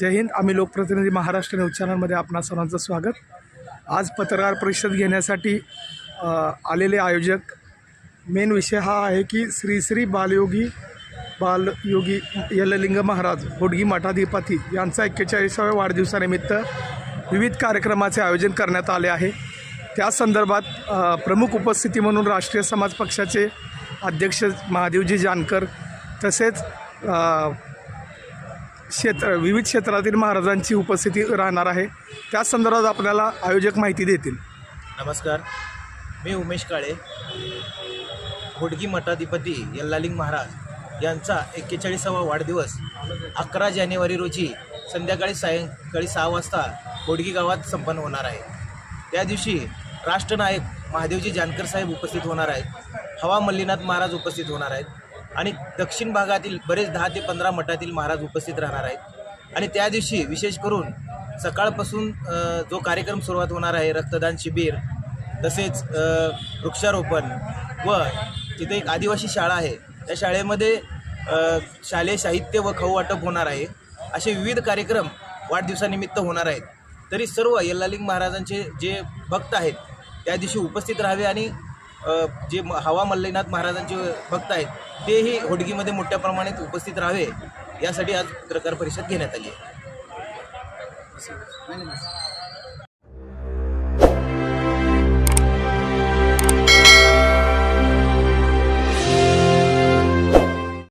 जय हिंद. आम्ही लोकप्रतिनिधी महाराष्ट्र न्यूज चॅनलमध्ये आपणा सर्वांचं स्वागत. आज पत्रकार परिषद घेण्यासाठी आलेले आयोजक. मेन विषय हा आहे की श्री श्री बालयोगी बालयोगी यललिंग महाराज होडगी मठाधिपती यांचा एक्केचाळीसाव्या वाढदिवसानिमित्त विविध कार्यक्रमाचे आयोजन करण्यात आले आहे. त्या संदर्भात प्रमुख उपस्थिती म्हणून राष्ट्रीय समाज पक्षाचे अध्यक्ष महादेवजी जानकर तसेच क्षेत्र विविध क्षेत्रातील महाराजांची उपस्थिती राहणार आहे. त्या संदर्भात आपल्याला आयोजक माहिती देतील. नमस्कार. मी उमेश काळे घोडगी मठाधिपती यल्लालिंग महाराज यांचा एक्केचाळीसावा वाढदिवस अकरा जानेवारी रोजी संध्याकाळी सायंकाळी सहा वाजता होडगी गावात संपन्न होणार आहे. त्या दिवशी राष्ट्रनायक महादेवजी जानकर साहेब उपस्थित होणार आहेत. हवा मल्लीनाथ महाराज उपस्थित होणार आहेत. आणि दक्षिण भागातील बरेच दहा ते पंधरा मठातील महाराज उपस्थित राहणार आहेत. आणि त्या दिवशी विशेष करून सकाळपासून जो कार्यक्रम सुरुवात होणार आहे रक्तदान शिबिर तसेच वृक्षारोपण व तिथे एक आदिवासी शाळा आहे. त्या शाळेमध्ये शालेय साहित्य व खाऊ वाटप होणार आहे. असे विविध कार्यक्रम वाढदिवसानिमित्त होणार आहेत. तरी सर्व यल्लालिंग महाराजांचे जे भक्त आहेत त्या दिवशी उपस्थित राहावे आणि जे हवा मल्लीनाथ महाराजांचे भक्त आहेत तेही होडगीमध्ये मोठ्या प्रमाणात उपस्थित राहावे यासाठी आज पत्रकार परिषद घेण्यात आली आहे.